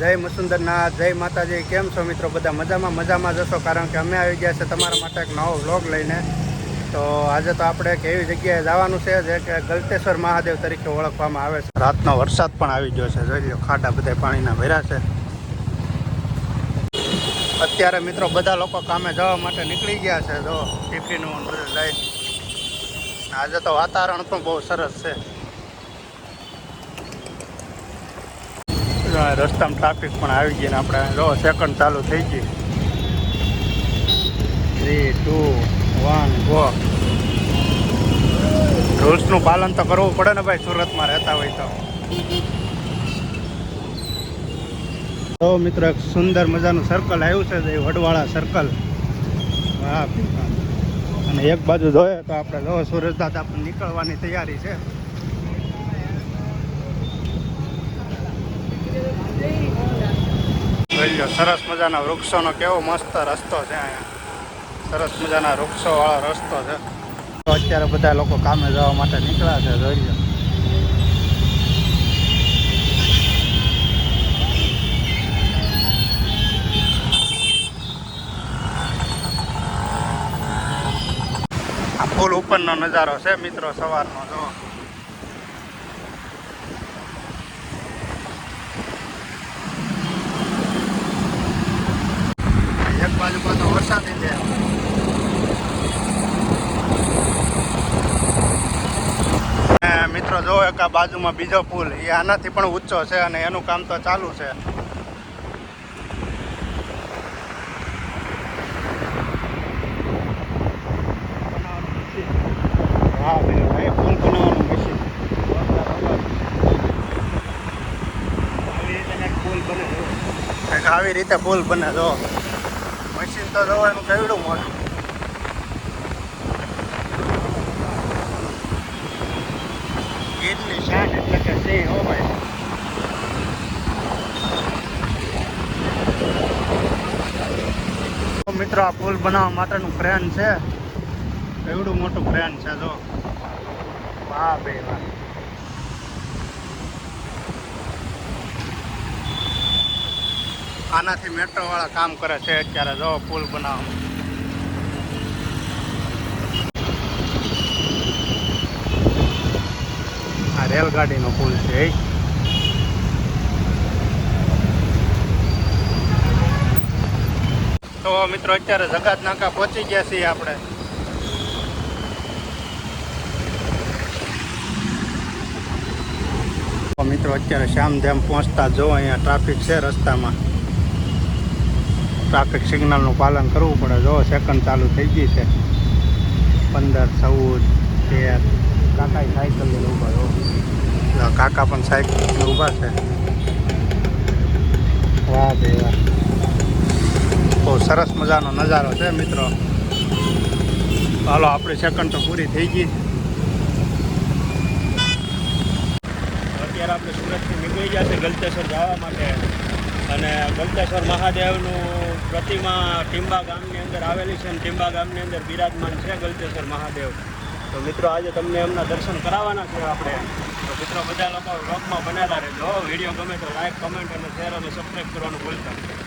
જય મસુંદરનાથ, જય માતાજી, કેમ છો મિત્રો બધા? મજામાં મજામાં જશો કારણ કે અમે આવી ગયા છે તમારા માટે એક નવો વ્લોગ લઈને. તો આજે તો આપણે એક એવી જગ્યાએ જવાનું છે જે કે ગલતેશ્વર મહાદેવ તરીકે ઓળખવામાં આવે છે. રાતનો વરસાદ પણ આવી ગયો છે. જોઈ લો ખાડા બધા પાણીના ભર્યા છે. અત્યારે મિત્રો બધા લોકો કામે જવા માટે નીકળી ગયા છે. જો ટિફિનું ને બધું લઈ આજે તો વાતાવરણ પણ બહુ સરસ છે. રસ્તામાં ટ્રાફિક પણ આવી ગઈ ને આપણે જો સેકન્ડ ચાલુ થઈ ગઈ. થ્રી ટુ વન ગો રૂલ્સનું પાલન તો કરવું પડે ને ભાઈ, સુરતમાં રહેતા હોય તો. તો મિત્રો, એક સુંદર મજાનું સર્કલ આવ્યું છે એ વડવાળા સર્કલ હા અને એક બાજુ જોઈએ તો આપણે જો સુરત દાદા પણ નીકળવાની તૈયારી છે. જોઈ સરસ મજાના વૃક્ષોનો કેવો મસ્ત રસ્તો છે અહીંયા. સરસ મજાના વૃક્ષો વાળો રસ્તો છે. તો અત્યારે બધા લોકો કામે જવા માટે નીકળ્યા છે, જોઈ લો. આ પુલ ઉપરનો નજારો છે મિત્રો સવારનો જો એક બાજુ પાછો વરસાદ છે અને મિત્રો જો આ બાજુમાં બીજો પુલ, એ આનાથી પણ ઊંચો છે અને એનું કામ તો ચાલુ છે. આવી રીતે પુલ બને, જો. મશીન તો જોવાનું કેવડું મોટું ગીરની શાન એટલે કે સિંહ હો ભાઈ તો આ પુલ બનાવવા માટેનું ક્રેન છે. એવડું મોટું ક્રેન છે, જો. વાહ ભાઈ, વાહ. આનાથી મેટ્રો વાળા કામ કરે છે અત્યારે, જો, પુલ બનાવવા. આ રેલગાડીનો પુલ છે તો મિત્રો અત્યારે જગાત નાકા પહોંચી ગયા છીએ આપણે. તો મિત્રો અત્યારે શ્યામધામ પહોંચતા જો અહીંયા ટ્રાફિક છે રસ્તામાં. ટ્રાફિક સિગ્નલનું પાલન કરવું પડે. જો સેકન્ડ ચાલુ થઈ ગઈ છે. પંદર ચૌદ તેર. કાકા સાયકલ લઈને ઊભા જો કાકા પણ સાયકલ ઊભા છે. વાહ વાહ. બહુ સરસ મજાનો નજારો છે, મિત્રો. હાલો, આપણી સેકન્ડ તો પૂરી થઈ ગઈ. અત્યારે આપણે સુરતથી નીકળી ગયા છે ગલતેશ્વર જવા માટે. અને ગલતેશ્વર મહાદેવનું પ્રતિમા ટીંબા ગામની અંદર આવેલી છે અને ટીંબા ગામની અંદર બિરાજમાન છે ગલતેશ્વર મહાદેવ. તો મિત્રો, આજે તમને એમના દર્શન કરાવવાના છે આપણે. તો મિત્રો, બધા લોકો વ્લોગમાં બનેલા રહેજો વીડિયો ગમે તો લાઈક કમેન્ટ અને શેર અને સબસ્ક્રાઈબ કરવાનું ભૂલતા નહીં.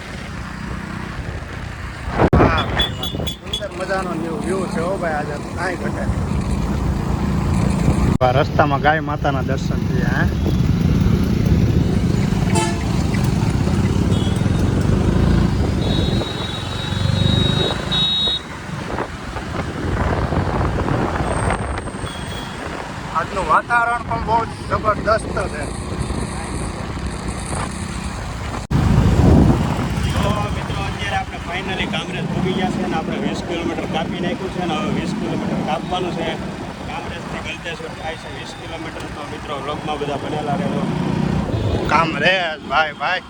હા ભાઈ વાહ. સુંદર મજાનો વ્યૂ છે હો ભાઈ આજે. કાંઈ ઘટે રસ્તામાં ગાય માતાના દર્શન થયા હે? આજનું વાતાવરણ પણ બહુ જબરદસ્ત છે તો મિત્રો અત્યારે આપણે ફાઇનલી કામરેજ પૂગી ગયા છે અને આપણે વીસ કિલોમીટર કાપી નાખ્યું છે અને હવે વીસ કિલોમીટર કાપવાનું છે. કામરેજથી ગલતેશ્વર થાય છે વીસ કિલોમીટર. તો મિત્રો વ્લોગમાં બધા બનેલા રહેજો. કામરેજ, ભાઈ ભાઈ.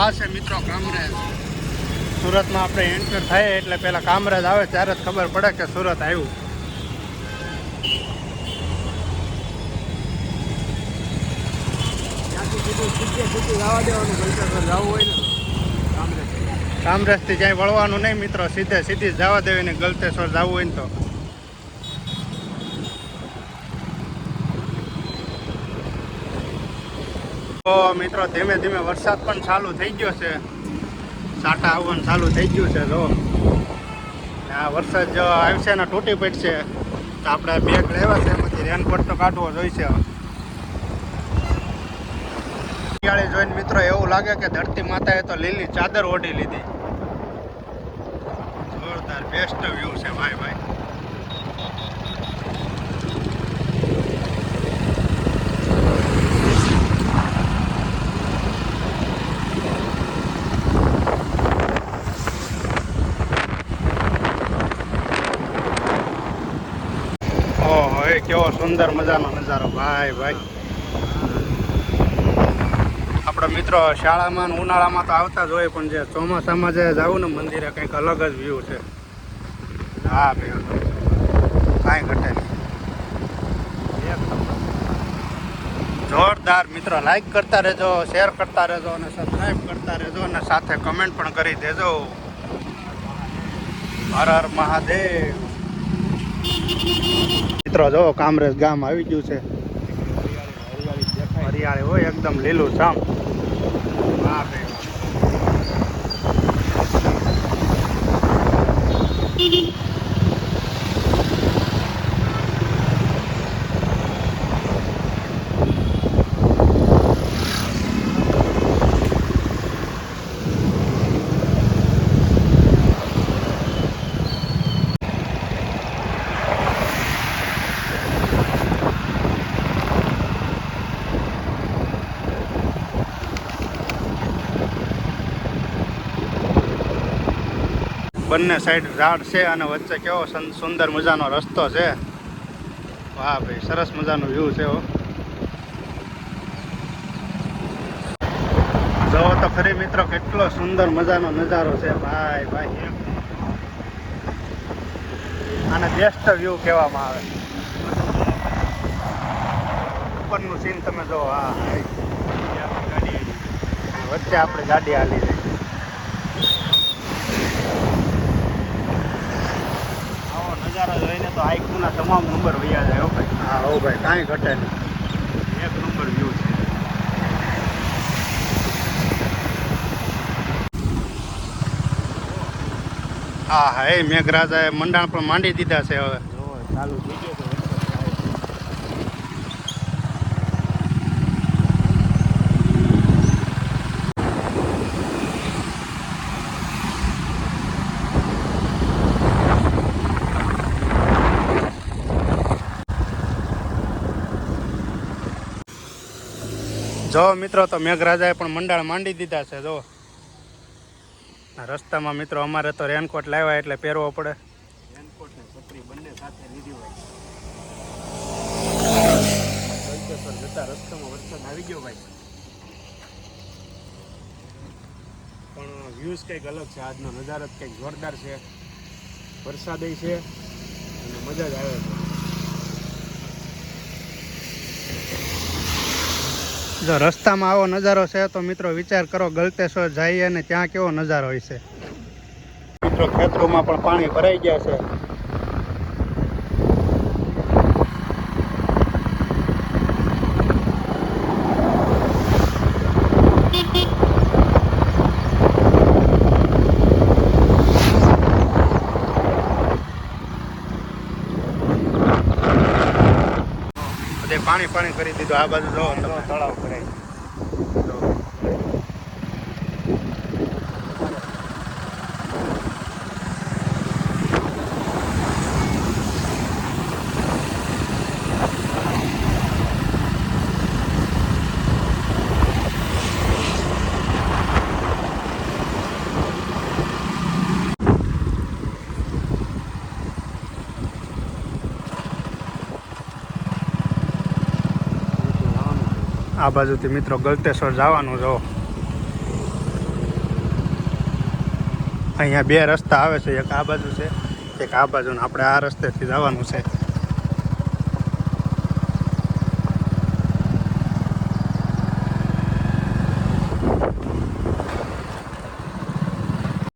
આ છે મિત્રો કામરેજ. સુરતમાં આપણે એન્ટર થાય એટલે પહેલાં કામરેજ આવે ત્યારે જ ખબર પડે કે સુરત આવ્યું. કામરેજથી ક્યાંય વળવાનું નહીં મિત્રો, સીધે સીધી જવા દેવી ને ગલતેશ્વર જવું હોય ને તો. તો મિત્રો, ધીમે ધીમે વરસાદ પણ ચાલુ થઈ ગયો છે. સાટા આવવાનું ચાલુ થઈ ગયું છે, જો. આ વરસાદ જો આવશે ને તૂટી પડશે. તો આપણે બેગ લેવા છે, પછી રેનકોટ તો કાઢવો જોઈશે. શિયાળી જોઈને મિત્રો એવું લાગે કે ધરતી માતાએ તો લીલી ચાદર ઓઢી લીધી. જોરદાર બેસ્ટ વ્યૂ છે ભાઈ ભાઈ. કેવો સુંદર મજાનો નજારો. ભાઈ ભાઈ આપણા મિત્રો, શાળામાં ઉનાળામાં તો આવતા જ હોય, પણ જે ચોમાસામાં જે જવું ને મંદિરે, કંઈક અલગ જ વ્યૂ છે. હા, ભાઈ. કાંઈ ઘટે નહીં. જોરદાર મિત્રો લાઈક કરતા રહેજો શેર કરતા રહેજો અને સબસ્ક્રાઈબ કરતા રહેજો અને સાથે કમેન્ટ પણ કરી દેજો. હર હર મહાદેવ. મિત્રો, જો કામરેજ ગામ આવી ગયું છે. હરિયાળી હોય એકદમ લીલું છામ વાહ ભાઈ બંને સાઈડ ઝાડ છે અને વચ્ચે કેવો સુંદર મજાનો રસ્તો છે. વાહ ભાઈ, સરસ મજાનો વ્યૂ છે જોવો તો ખરી મિત્રો કેટલો સુંદર મજાનો નજારો છે. ભાઈ ભાઈ આને બેસ્ટ વ્યૂ કહેવામાં આવે. ઉપરનું સીન તમે જો હા વચ્ચે આપણે ગાડી હાલી છે આવો નજારો જોઈને તો આઈકુના તમામ નંબર વૈયા જાય હો ભાઈ. હા હો ભાઈ કાંઈ ઘટે નહીં. એક નંબર વ્યૂ છે. હા હા એ મેઘરાજાએ મંડાણ પણ માંડી દીધા છે હવે. ચાલુ થઈ જો મિત્રો, તો મેઘરાજાએ પણ મંડાણ માંડી દીધા છે, જો. રસ્તામાં મિત્રો, અમારે તો રેનકોટ લાવ્યા એટલે પહેરવો પડે. રેનકોટ ને બંને સાથે લીધી હોય. જતા રસ્તામાં વરસાદ આવી ગયો ભાઈ. પણ વ્યૂઝ કંઈક અલગ છે, આજનો નજારો કંઈક જોરદાર છે. વરસાદ છે, અને મજા જ આવે છે. જો રસ્તામાં આવો નજારો છે તો મિત્રો વિચાર કરો ગલતેશ્વર જઈએ અને ત્યાં કેવો નજારો હોય છે. મિત્રો ખેતરોમાં પણ પાણી ભરાઈ ગયા છે. બધે પાણી પાણી કરી દીધું આ બાજુ જો તળાવ ભરાય આ બાજુથી મિત્રો ગલતેશ્વર જવાનું જો. અહીંયા બે રસ્તા આવે છે, એક આ બાજુ છે, એક આ બાજુ આપણે આ રસ્તેથી જવાનું છે.